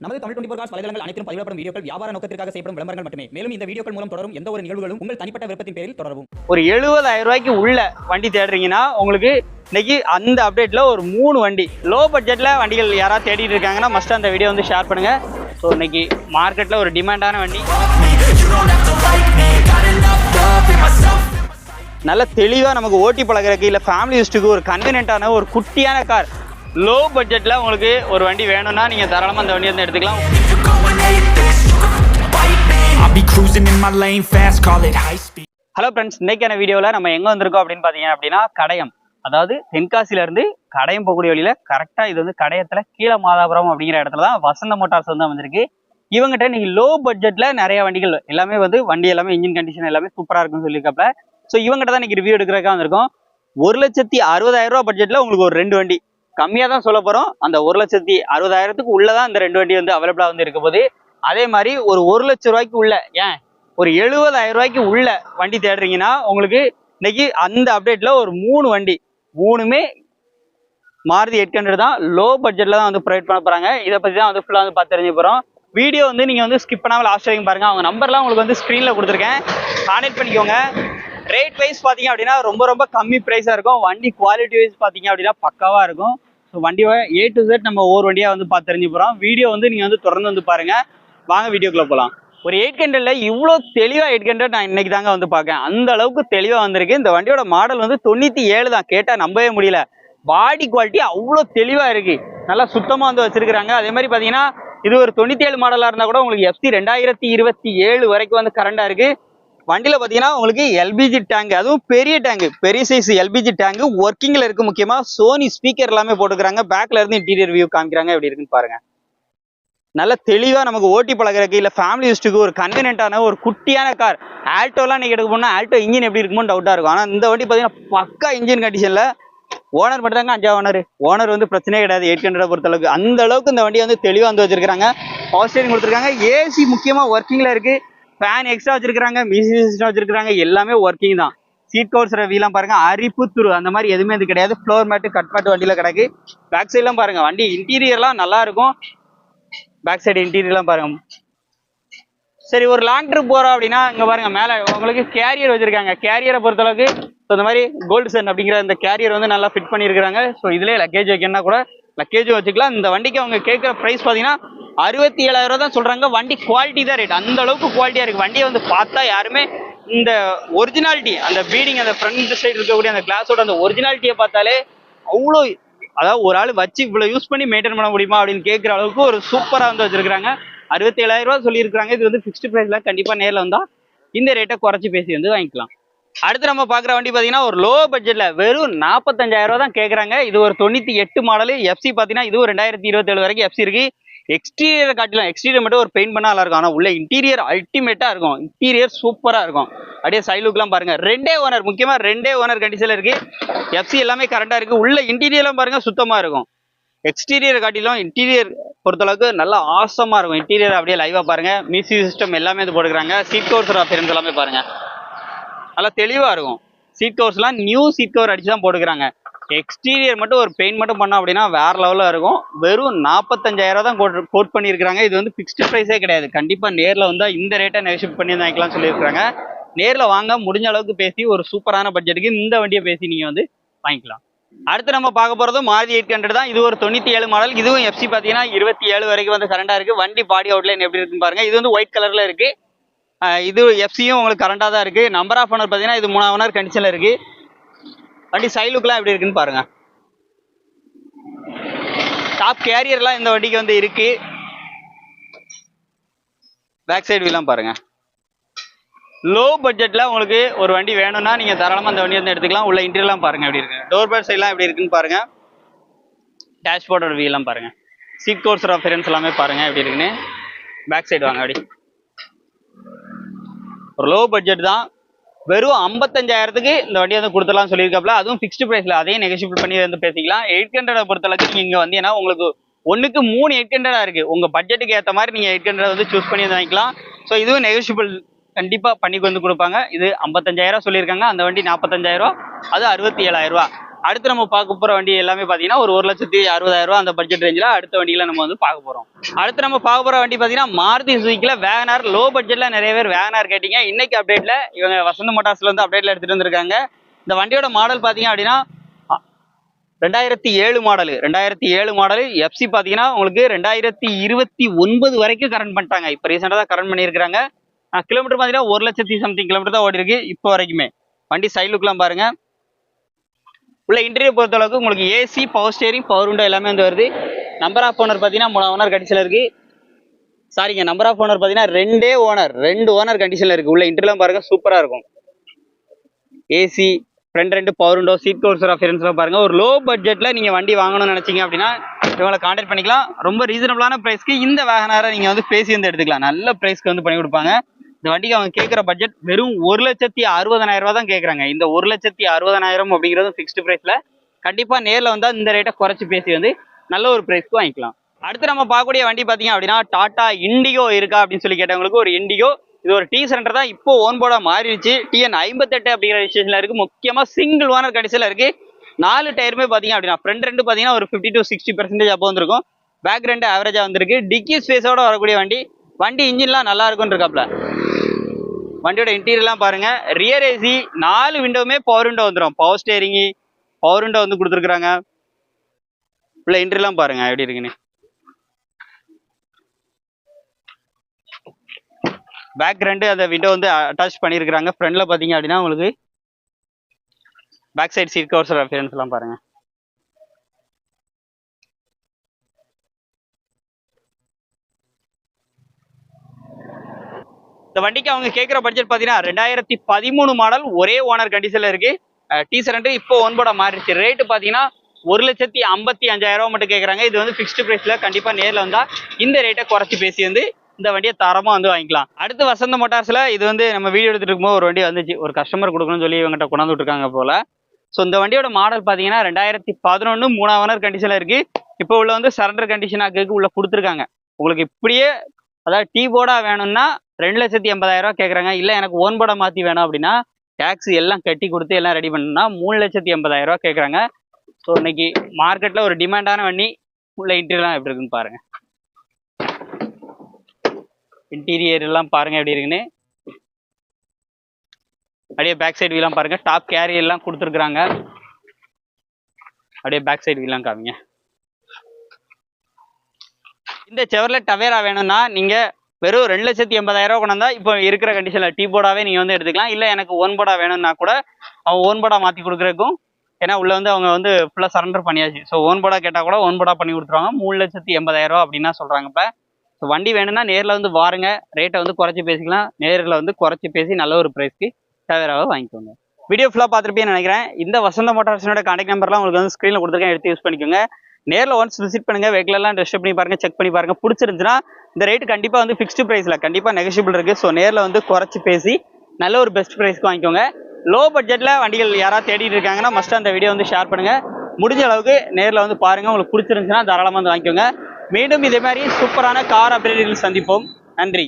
நமது Tamil twenty cos வலைதளங்கள் அனைத்தும் பதிவிடப்படும் வீடியோக்கள் வியாபார நோக்கத்திற்காக செய்யப்படும் விளம்பரங்கள் மட்டுமே. மேலும் இந்த வீடியோக்கள் மூலம் தொடரும் எந்த ஒரு நிகழ்வுகளும் உங்கள் தனிப்பட்ட விருப்பத்தின் பேரில் தொடரும் ஒரு எழுபதாயிரம் ரூபாய்க்கு உள்ள வண்டி தேடுறீங்கன்னா உங்களுக்கு இன்னைக்கு அந்த அப்டேட்ல ஒரு மூணு வண்டி லோ பட்ஜெட்ல வண்டிகள் யாராவது தேடிட்டு இருக்காங்கன்னா மஸ்ட் அந்த வீடியோ வந்து ஷேர் பண்ணுங்க. ஸோ இன்னைக்கு மார்க்கெட்ல ஒரு டிமாண்டான வண்டி. நல்ல தெளிவாக நமக்கு ஓட்டி பழகிறதுக்கு இல்லை ஃபேமிலி யூஸ்ட்டுக்கு ஒரு கன்வீனியன்ட்டான ஒரு குட்டியான கார் லோ பட்ஜெட்ல உங்களுக்கு ஒரு வண்டி வேணும்னா நீங்க தாராளமா அந்த வண்டி வந்து எடுத்துக்கலாம். ஹலோ ஃப்ரெண்ட்ஸ் இன்னைக்கான வீடியோவில் நம்ம எங்கே வந்திருக்கோம் அப்படின்னு பார்த்தீங்க அப்படின்னா கடையம். அதாவது தென்காசில இருந்து கடையம் போகக்கூடிய வழியில கரெக்டாக இது வந்து கடையத்தில் கீழே மாதாபுரம் அப்படிங்கிற இடத்துல தான் வசந்த மோட்டார்ஸ் வந்து வந்திருக்கு இவங்ககிட்ட இன்னைக்கு லோ பட்ஜெட்ல நிறைய வண்டிகள் எல்லாமே வந்து வண்டி எல்லாமே இன்ஜின் கண்டிஷன் எல்லாமே சூப்பராக இருக்குன்னு சொல்லியிருக்காப்ல. ஸோ இவங்ககிட்ட தான் இன்னைக்கு ரிவ்யூ எடுக்கிறதுக்காக வந்திருக்கோம். ஒரு லட்சத்தி அறுபதாயிரம் ரூபா பட்ஜெட்ல உங்களுக்கு ஒரு ரெண்டு வண்டி. கம்மியாக தான் சொல்ல போகிறோம் அந்த ஒரு லட்சத்தி அறுபதாயிரத்துக்கு உள்ளதான் இந்த ரெண்டு வண்டி வந்து அவைலபிளாக வந்து இருக்க போது அதே மாதிரி ஒரு ஒரு லட்ச ரூபாய்க்கு உள்ள ஏன்? ஒரு எழுபதாயிரம் ரூபாய்க்கு உள்ள வண்டி தேடுறீங்கன்னா உங்களுக்கு இன்னைக்கு அந்த அப்டேட்ல ஒரு மூணு வண்டி மூணுமே மாருதி எயிட் ஹண்ட்ரட் தான். லோ பட்ஜெட்ல தான் வந்து ப்ரொவைட் பண்ண போறாங்க. இதை பத்தி தான் வந்து ஃபுல்லாக வந்து பார்த்து தெரிஞ்சு போறோம். வீடியோ வந்து நீங்க வந்து ஸ்கிப் பண்ணாமல் லாஸ்ட் வரைக்கும் பாருங்க. அவங்க நம்பர்லாம் உங்களுக்கு வந்து ஸ்க்ரீன்ல கொடுத்துருக்கேன். கான்டெக்ட் பண்ணிக்கோங்க. ரேட் வைஸ் பார்த்தீங்க அப்படின்னா ரொம்ப ரொம்ப கம்மி ப்ரைஸாக இருக்கும். வண்டி குவாலிட்டி வைஸ் பார்த்தீங்க அப்படின்னா பக்காவா இருக்கும். ஸோ வண்டியை ஏ டு செட் நம்ம ஒவ்வொரு வண்டியாக வந்து பார்த்து தெரிஞ்சு போகிறோம் வீடியோ வந்து நீங்கள் வந்து தொடர்ந்து வந்து பாருங்க. வாங்க வீடியோக்குள்ளே போகலாம் ஒரு எயிட் ஹண்ட்ரடில் இவ்வளோ தெளிவாக எயிட் ஹண்ட்ரட் நான் இன்னைக்கு தாங்க வந்து பார்க்கேன் அந்த அளவுக்கு தெளிவாக வந்திருக்கு. இந்த வண்டியோட மாடல் வந்து தொண்ணூற்றி ஏழு தான். கேட்டால் நம்பவே முடியல. பாடி குவாலிட்டி அவ்வளோ தெளிவாக இருக்குது நல்லா சுத்தமாக வந்து வச்சுருக்குறாங்க. அதே மாதிரி பார்த்தீங்கன்னா இது ஒரு தொண்ணூற்றி ஏழு மாடலாக இருந்தால் கூட உங்களுக்கு எஃப்சி ரெண்டாயிரத்தி இருபத்தி ஏழு வரைக்கும் வந்து கரண்டாக இருக்கு. வண்டியில் பார்த்தீங்கன்னா உங்களுக்கு எல்பிஜி டேங்க் அதுவும் பெரிய டேங்க் பெரிய சைஸ் எல்பிஜி டேங்க் ஒர்க்கிங்கில் இருக்கு முக்கியமாக சோனி ஸ்பீக்கர் எல்லாமே போட்டுக்கிறாங்க. பேக்லேருந்து இன்டீரியர் வியூ காமிக்கிறாங்க. எப்படி இருக்குன்னு பாருங்க. நல்ல தெளிவாக நமக்கு ஓட்டி பழகிறதுக்கு இல்லை ஃபேமிலி யூஸ்ட்டுக்கு ஒரு கன்வீனியன்ட்டான ஒரு குட்டியான கார் ஆல்ட்டோலாம் நீங்கள் எடுக்க போனால் ஆல்ட்டோ இன்ஜின் எப்படி இருக்குமோ டவுட்டாக இருக்கும். ஆனால் இந்த வண்டி பார்த்தீங்கன்னா பக்கா இன்ஜின் கண்டிஷனில் ஓனர் மட்டும் தாங்க அஞ்சா ஓனர் ஓனர் வந்து பிரச்சனையே கிடையாது. எயிட் ஹண்ட்ரட் பொறுத்தளவுக்கு. அந்த அளவுக்கு இந்த வண்டியை வந்து தெளிவாக வந்து வச்சிருக்காங்க பவர் ஸ்டேரிங் கொடுத்துருக்காங்க. ஏசி முக்கியமாக ஒர்க்கிங்கில் இருக்குது ஃபேன் எக்ஸ்ட்ரா வச்சிருக்காங்க மியூசிக் சிஸ்டம் வச்சிருக்காங்க எல்லாமே ஒர்க்கிங் தான். சீட் கவர்ஸ் வீலாம் பாருங்க அரிப்பு துரு அந்த மாதிரி எதுவுமே இது கிடையாது. ஃப்ளோர் மேட்டு கட் மேட்டு வண்டியில கிடக்கு. பேக் சைட்லாம் பாருங்க வண்டி இன்டீரியர்லாம் நல்லா இருக்கும். பேக் சைடு இன்டீரியர்லாம் பாருங்க. சரி ஒரு லாங் ட்ரிப் போறோம் அப்படின்னா இங்க பாருங்க மேல உங்களுக்கு கேரியர் வச்சிருக்காங்க. கேரியரை பொறுத்தளவுக்கு ஸோ இந்த மாதிரி கோல்டு சன் அப்படிங்கிற இந்த கேரியர் வந்து நல்லா ஃபிட் பண்ணியிருக்காங்க ஸோ இதுலேயே லக்கேஜ் வைக்கணும்னா கூட லக்கேஜும் வச்சுக்கலாம். இந்த வண்டிக்கு அவங்க கேட்குற ப்ரைஸ் பார்த்தீங்கன்னா அறுபத்தி ஏழாயிரம் ரூபா தான் சொல்றாங்க. வண்டி குவாலிட்டி தான் ரேட் அந்த அளவுக்கு குவாலிட்டியா இருக்கு. வண்டியை வந்து பார்த்தா யாருமே இந்த ஒரிஜினாலிட்டி அந்த பீடிங் அந்த ஃப்ரண்ட் சைடு இருக்கக்கூடிய அந்த கிளாஸோட அந்த ஒரிஜினாலிட்டியை பார்த்தாலே அவ்வளோ அதாவது ஒரு ஆள் வச்சு இவ்வளோ யூஸ் பண்ணி மெயின்டைன் பண்ண முடியுமா அப்படின்னு கேட்குற அளவுக்கு ஒரு சூப்பராக வந்து வச்சிருக்காங்க அறுபத்தி ஏழாயிரம் ரூபா சொல்லியிருக்காங்க இது வந்து ஃபிக்ஸ்டு ப்ரைஸ்ல கண்டிப்பாக நேரில் வந்தால் இந்த ரேட்டை குறைச்சி பேசி வந்து வாங்கிக்கலாம். அடுத்து நம்ம பார்க்குற வண்டி பார்த்தீங்கன்னா ஒரு லோ பட்ஜெட்ல வெறும் நாற்பத்தஞ்சாயிரம் ரூபா தான் கேட்குறாங்க. இது ஒரு தொண்ணூற்றி எட்டு மாடல் எஃப்சி பார்த்தீங்கன்னா இதுவும் ரெண்டாயிரத்தி இருபத்தேழு வரைக்கும் எஃப்சி இருக்கு. எக்ஸ்டீரியர் காட்டிலாம் எக்ஸ்டீரியர் மட்டும் ஒரு பெயிண்ட் பண்ணால் நல்லா இருக்கும் ஆனால் உள்ள இன்டீரியர் அல்டிமேட்டாக இருக்கும். இன்டீரியர் சூப்பராக இருக்கும். அப்படியே சைடு பாருங்கள் ரெண்டே ஓனர் முக்கியமாக ரெண்டே ஓனர் கண்டிஷனில் இருக்குது எஃப்சி எல்லாமே கரெக்டாக இருக்குது உள்ள இன்டீரியர்லாம் பாருங்கள் சுத்தமாக இருக்கும். எக்ஸ்டீரியர் காட்டிலும் இன்டீரியர் பொறுத்தளவுக்கு நல்லா ஆசமாக இருக்கும். இன்டீரியர் அப்படியே லைவாக பாருங்கள் மியூசிக் சிஸ்டம் எல்லாமே இது போட்டுக்கிறாங்க. சீட் கவர்ஸ் அப்பியரன்ஸ் எல்லாமே பாருங்கள் நல்லா தெளிவாக இருக்கும். சீட் கவர்ஸ்லாம் நியூ சீட் கவர் அடிச்சு தான் போட்டுக்கிறாங்க. எக்ஸ்டீரியர் மட்டும் ஒரு பெயிண்ட் மட்டும் பண்ணோம் அப்படின்னா வேற லெவலில் இருக்கும். வெறும் நாற்பத்தஞ்சாயிரம் தான் கோட் கோட் பண்ணியிருக்காங்க இது வந்து ஃபிக்ஸ்டு ப்ரைஸே கிடையாது. கண்டிப்பாக நேரில் வந்தால் இந்த ரேட்டை நெகோஷியேட் பண்ணி வாங்கிக்கலாம் சொல்லியிருக்காங்க நேரில் வாங்க முடிஞ்ச அளவுக்கு பேசி ஒரு சூப்பரான பட்ஜெட்டுக்கு இந்த வண்டியை பேசி நீங்கள் வந்து வாங்கிக்கலாம். அடுத்து நம்ம பார்க்க போகிறது மாருதி எயிட் ஹண்ட்ரட் தான். இது ஒரு தொண்ணூற்றி ஏழு மாடல் இதுவும் எஃப்சி பார்த்தீங்கன்னா இருபத்தி ஏழு வரைக்கும் வந்து கரண்டாக இருக்குது வண்டி பாடி அவுட்லைன் எப்படி இருக்குன்னு பாருங்க. இது வந்து ஒயிட் கலரில் இருக்குது இது எஃப்சியும் உங்களுக்கு கரண்டாக தான் இருக்குது நம்பர் ஆஃப் ஓனர் பார்த்தீங்கன்னா இது மூணாவது ஓனர் கண்டிஷனில் இருக்குது வண்டி சைலுக்குலாம் எப்படி இருக்குன்னு பாருங்க. டாப் கேரியர்லாம் இந்த வண்டிக்கு வந்து இருக்கு. பேக் சைடு வீலாம் பாருங்க. லோ பட்ஜெட்ல உங்களுக்கு ஒரு வண்டி வேணும்னா நீங்கள் தாராளமாக அந்த வண்டி வந்து எடுத்துக்கலாம். உள்ள இன்டீரியர்லாம் பாருங்க எப்படி இருக்கு. டோர் பேர் சைட்லாம் எப்படி இருக்குன்னு பாருங்க. டேஷ்போர்டோட வியூலாம் பாருங்க. சீட் கோர்ஸ் ரெஃபரன்ஸ் எல்லாமே பாருங்க எப்படி இருக்குன்னு. பேக் சைடு வாங்க அப்படி. ஒரு லோ பட்ஜெட் தான். வெறும் ஐம்பத்தஞ்சாயிரத்துக்கு இந்த வண்டி வந்து கொடுத்துலாம் சொல்லியிருக்காப்ல அதுவும் ஃபிக்ஸ்டு ப்ரைஸில் அதையும் நெகோஷியபிள் பண்ணி வந்து பேசிக்கலாம். எயிட் ஹண்ட்ரடை பொறுத்தளவுக்கு நீங்கள் இங்கே வந்தீங்கன்னா உங்களுக்கு ஒன்றுக்கு மூணு எயிட் ஹண்ட்ரடாக இருக்குது உங்கள் பட்ஜெட்டுக்கு ஏற்ற மாதிரி நீங்கள் எயிட் ஹண்ட்ரட் வந்து சூஸ் பண்ணி வந்து வாங்கிக்கலாம். ஸோ இதுவும் நெகோஷியபிள் கண்டிப்பாக பண்ணி வந்து கொடுப்பாங்க. இது ஐம்பத்தஞ்சாயிரம் சொல்லியிருக்காங்க. அந்த வண்டி நாற்பத்தஞ்சாயிரம் அது அறுபத்தி ஏழாயிரம் ரூபா அடுத்து நம்ம பார்க்க போகிற வண்டி எல்லாமே பார்த்தீங்கன்னா ஒரு ஒரு லட்சத்தி அறுபதாயிரம் ரூபா அந்த பட்ஜெட் ரேஞ்சில் அடுத்த வண்டியில நம்ம வந்து பார்க்க போகிறோம் அடுத்து நம்ம பார்க்க போகிற வண்டி பார்த்தீங்கன்னா மாருதி சுவிக்கில் வேகனார் லோ பட்ஜெட்டில் நிறைய பேர் வேகனார் கேட்டிங்க. இன்னைக்கு அப்டேட்டில் இவங்க வசந்த மோட்டார்ஸ்ல வந்து அப்டேட்ல எடுத்துட்டு வந்திருக்காங்க. இந்த வண்டியோட மாடல் பார்த்தீங்க அப்படின்னா ரெண்டாயிரத்தி ஏழு மாடலு ரெண்டாயிரத்தி ஏழு மாடல் எஃப்சி பார்த்தீங்கன்னா உங்களுக்கு ரெண்டாயிரத்தி இருபத்தி ஒன்பது வரைக்கும் கரண்ட் பண்ணிட்டாங்க. இப்போ ரீசெண்டாக தான் கரண்ட் பண்ணியிருக்காங்க கிலோமீட்டர் பார்த்தீங்கன்னா ஒரு லட்சத்தி சம்திங் கிலோமீட்டர் தான் ஓடி இருக்கு இப்போ வரைக்குமே. வண்டி சைடு லுக்லாம் உள்ள இன்டீரியர் பொறுத்தளவுக்கு உங்களுக்கு AC power steering power window எல்லாமே வந்து வருது. நம்பர் ஆஃப் ஓனர் பார்த்தீங்கன்னா மூணு ஓனர் கண்டிஷனில் இருக்கு. சாரிங்க நம்பர் ஆஃப் ஓனர் பார்த்தீங்கன்னா ரெண்டே ஓனர் ரெண்டு ஓனர் கண்டிஷனில் இருக்கு. உள்ள இன்டர்லாம் பாருங்க சூப்பராக இருக்கும். ஏசி ஃப்ரண்ட் ரெண்டு பவர் விண்டோ சீட் கோர்சர் ரெஃபரன்ஸ்லாம் பாருங்கள் ஒரு லோ பட்ஜெட்டில் நீங்கள் வண்டி வாங்கணும்னு நினச்சிங்க அப்படின்னா இவங்களை காண்டாக்ட் பண்ணிக்கலாம். ரொம்ப ரீசனபிளான ப்ரைஸ்க்கு இந்த வேகனாரை நீங்கள் வந்து பேசி வந்து எடுத்துக்கலாம். நல்ல ப்ரைஸ்க்கு வந்து பண்ணி கொடுப்பாங்க. இந்த வண்டிக்கு அவங்க கேட்குற பட்ஜெட் வெறும் ஒரு லட்சத்தி அறுபதனாயிரம் ரூபா தான் கேட்குறாங்க இந்த ஒரு லட்சத்தி அறுபதனாயிரம் அப்படிங்கிறதும் ஃபிக்ஸ்டு ப்ரைஸில் கண்டிப்பாக நேரில் வந்தால் இந்த ரேட்டை குறைச்சி பேசி வந்து நல்ல ஒரு ப்ரைஸ்க்கு வாங்கிக்கலாம். அடுத்து நம்ம பார்க்கக்கூடிய வண்டி பார்த்தீங்க அப்படின்னா டாட்டா இண்டிகோ இருக்கா அப்படின்னு சொல்லி கேட்டவங்களுக்கு ஒரு இண்டிகோ இது ஒரு டி சென்டர் தான் இப்போ ஓன் போர்டாக மாறிடுச்சு. டிஎன் ஐம்பத்தெட்டு அப்படிங்கிற ஸ்டேஷனில் இருக்குது முக்கியமாக சிங்கிள் ஓனர் கடைசியில் இருக்குது நாலு டயருமே பார்த்தீங்க அப்படின்னா ஃப்ரண்ட் ரெண்டு பார்த்தீங்கன்னா ஒரு ஃபிஃப்டி டு சிக்ஸ்டி பர்சன்டேஜ் அப்போ வந்திருக்கும். பேக் ரெண்டு ஆவரேஜாக வந்திருக்கு. டிக்கி ஸ்பேஸோட வரக்கூடிய வண்டி வண்டி இன்ஜின்லாம் நல்லா இருக்குன்னு இருக்காப்ல. வண்டியோட இன்டீரியர்லாம் பாருங்க. ரியர் ஏசி நாலு விண்டோவுமே பவர் விண்டோ வந்துடும் பவர் ஸ்டேரிங்கு பவர் விண்டோ வந்து கொடுத்துருக்குறாங்க. உள்ள இன்டீரியர்லாம் பாருங்க எப்படி இருக்குன்னு. பேக் ரெண்டு அந்த விண்டோ வந்து அட்டாச் பண்ணியிருக்கிறாங்க ஃப்ரண்ட்ல பார்த்தீங்க அப்படின்னா உங்களுக்கு பேக் சைடு சீட் கவர்ஸ் ரெஃபரன்ஸ்லாம் பாருங்க. இந்த வண்டிக்கு அவங்க கேட்குற பட்ஜெட் பார்த்தீங்கன்னா ரெண்டாயிரத்தி பதிமூணு மாடல் ஒரே ஓனர் கண்டிஷனில் இருக்கு. டீசரண்ட் இப்போ ஒன்போட மாறிடுச்சு. ரேட்டு பார்த்தீங்கன்னா ஒரு லட்சத்தி ஐம்பத்தி அஞ்சாயிரம் ரூபா மட்டும் கேட்குறாங்க இது வந்து ஃபிக்ஸ்டு ப்ரைஸில் கண்டிப்பாக நேரில் வந்தால் இந்த ரேட்டை குறைச்சி பேசி வந்து இந்த வண்டியை தரமாக வந்து வாங்கிக்கலாம். அடுத்து வசந்த மோட்டார்ஸில் இது வந்து நம்ம வீடியோ எடுத்துட்டு இருக்கும்போது ஒரு வண்டி வந்துச்சு. ஒரு கஸ்டமர் கொடுக்கணும்னு சொல்லி இவங்ககிட்ட கொண்டாந்து விட்டுருக்காங்க போல. ஸோ இந்த வண்டியோட மாடல் பார்த்தீங்கன்னா ரெண்டாயிரத்தி பதினொன்று மூணாம் ஓனர் கண்டிஷனில் இருக்குது இப்போ உள்ள வந்து சரண்டர் கண்டிஷன் ஆக்கு உள்ள கொடுத்துருக்காங்க. உங்களுக்கு இப்படியே அதாவது டீ போர்டாக வேணும்னா ரெண்டு லட்சத்தி எண்பதாயிரம் ரூபா கேட்குறாங்க இல்லை எனக்கு ஓன் போர்டா மாற்றி வேணும் அப்படின்னா டேக்ஸ் எல்லாம் கட்டி கொடுத்து எல்லாம் ரெடி பண்ணணும்னா மூணு லட்சத்தி எண்பதாயிரம் ரூபா கேட்குறாங்க ஸோ இன்னைக்கு மார்க்கெட்டில் ஒரு டிமாண்டான வண்டி உள்ள இன்டீரியர்லாம் எப்படி இருக்குன்னு பாருங்க. இன்டீரியர் எல்லாம் பாருங்க எப்படி இருக்குன்னு. அப்படியே பேக் சைடு வீலாம் பாருங்க. டாப் கேரியர் எல்லாம் கொடுத்துருக்குறாங்க. அப்படியே பேக் சைடு வீலாம் காமிங்க. இந்த செவரில் டவேரா வேணும்னா நீங்கள் வெறும் ரெண்டு லட்சத்தி எண்பதாயிரம் கொண்டு வந்தால் இப்போ இருக்கிற கண்டிஷனில் டீ போர்டாவே நீங்க வந்து எடுத்துக்கலாம். இல்லை எனக்கு ஓன் போர்டா வேணும்னா கூட அவங்க ஓன் போர்டா மாற்றி கொடுக்குறதுக்கும் ஏன்னா உள்ள வந்து அவங்க வந்து ஃபுல்லாக சரண்டர் பண்ணியாச்சு. ஸோ ஓன் போர்டா கேட்டால் கூட ஓன் போர்டா பண்ணி கொடுத்துருவாங்க. மூணு லட்சத்தி எண்பதாயிரம் அப்படின்னா சொல்றாங்க இப்போ. ஸோ வண்டி வேணும்னா நேரில் வந்து வாருங்க. ரேட்டை வந்து குறைச்சி பேசிக்கலாம். நேரில் வந்து குறைச்சி பேசி நல்ல ஒரு ப்ரைஸ்க்கு டவேராவை வாங்கிக்கோங்க. வீடியோ ஃபுல்லாக பார்த்துருப்பேன்னு நினைக்கிறேன். இந்த வசந்த மோட்டார்ஸனோட கான்டாக்ட் நம்பர்லாம் உங்களுக்கு வந்து ஸ்க்ரீனில் கொடுத்துருக்கேன். எடுத்து யூஸ் பண்ணிக்கோங்க. நேரில் ஒன்ஸ் விசிட் பண்ணுங்க. வெஹிக்கிளெல்லாம் டெஸ்ட் பண்ணி பாருங்கள் செக் பண்ணி பாருங்க. பிடிச்சிருந்துச்சுன்னா இந்த ரேட் கண்டிப்பாக வந்து ஃபிக்ஸ்டு ப்ரைஸில் கண்டிப்பாக நெகஷியபிள் இருக்குது ஸோ நேரில் வந்து குறைச்சி பேசி நல்ல ஒரு பெஸ்ட் ப்ரைஸ்க்கு வாங்கிக்கோங்க. லோ பட்ஜெட்டில் வண்டிகள் யாராவது தேடிட்டு இருக்காங்கன்னா மஸ்ட் அந்த வீடியோ வந்து ஷேர் பண்ணுங்க. முடிஞ்ச அளவுக்கு நேரில் வந்து பாருங்கள் உங்களுக்கு பிடிச்சிருந்துச்சுன்னா தாராளமாக வந்து வாங்கிக்கோங்க. மீண்டும் இதே மாதிரி சூப்பரான கார் அப்டேட்டுகள் சந்திப்போம். நன்றி.